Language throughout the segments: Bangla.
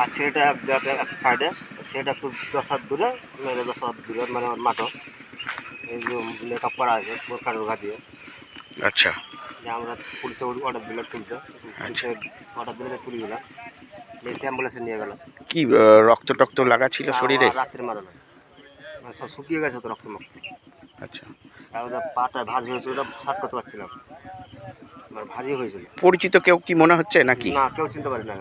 আর ছেলেটা এক সাইডে ছেলেটা একটু দশ হাত দূরে মেয়েটা দশ হাত দূরে মানে মাঠো। এই যে মেকআপ করা আছে বোরখা টোরখা দিয়ে। আচ্ছা। যে আমরা পুলিশে অর্ডার দিলাম তুলতে পুলিশে অর্ডার দিলে তুলে দিলাম। অ্যাম্বুলেন্সে নিয়ে গেল কি রক্ত টক্ত লাগা ছিল শরীরে? রাত্রে মারানো মানে সব শুকিয়ে গেছে তো রক্ত মুক্ত আচ্ছা। ওটা পাটা ভাজি হয়েছিল ওটা শার্ট করতে পারছিলাম। মানে ভাজি হয়েছিল। পরিচিত কেউ কি মনে হচ্ছে নাকি? না কেউ চিনতে পারি না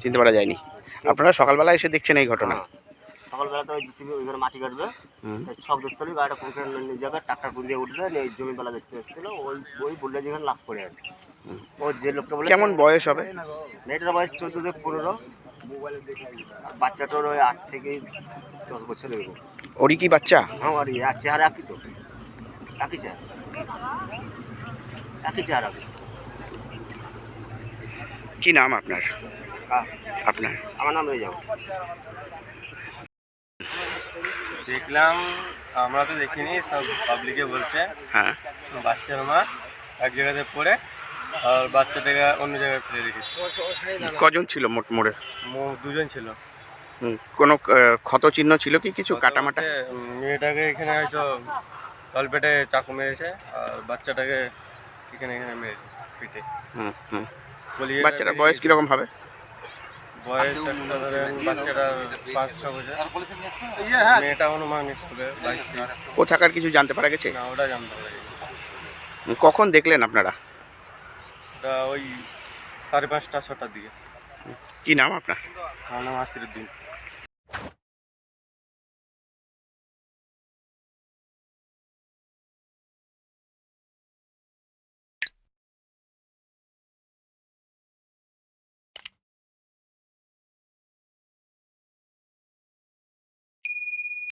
চিনতে পারা যায়নি। আপনারা সকালবেলা এসে দেখছেন এই ঘটনা। হ্যাঁ। সকালবেলা তো ওই জিসিবি ওইখানে মাটি কাটবে। দেখতে গাড়িটা পৌঁছে নিয়ে যাবে ট্রাক্টর উঠবে নিয়ে জমিবেলা দেখতে এসেছিল। ওই ওই বললে যেখানে আছে। হুম। ও যে লোকটা বলে কেমন বয়স হবে? মেয়েটার বয়স চোদ্দ থেকে পনেরো। বাচ্চাটার ওই আট থেকে দশ বছর ওরই কি বাচ্চা? হ্যাঁ আর আর চেহারা একই তো। একই চেহারা। একই চেহারা। কি নাম আপনার? কার? আপনার। আমার নাম রেজাম দেখলাম আমরা তো দেখিনি সব পাবলিকে বলছে। হ্যাঁ। বাচ্চার মা এক জায়গাতে পড়ে আর বাচ্চাটাকে অন্য জায়গায় ফেলে রেখেছে। কজন ছিল মোট মোড়ে? মো- দুজন ছিল। হুম, কোনো ক্ষত চিহ্ন ছিল কি কিছু কাটামাটা? মেয়েটাকে এখানে হয়তো তলপেটে চাকু মেরেছে আর বাচ্চাটাকে এখানে এখানে মেরেছে পিঠে। হুম হুম। বলি বাচ্চাটার বয়স কীরকম হবে? বয়স একটা ধরেন বাচ্চাটা পাঁচ ছ বছর। মেয়েটা অনুমান স্কুলে তেইশ। কোথাকার কিছু জানতে পারা গেছে? না ওটা জানতে পারি কখন দেখলেন আপনারা? ওই সাড়ে পাঁচটা ছটার দিকে। কি নাম আপনার? আমার নাম আসিরুদ্দিন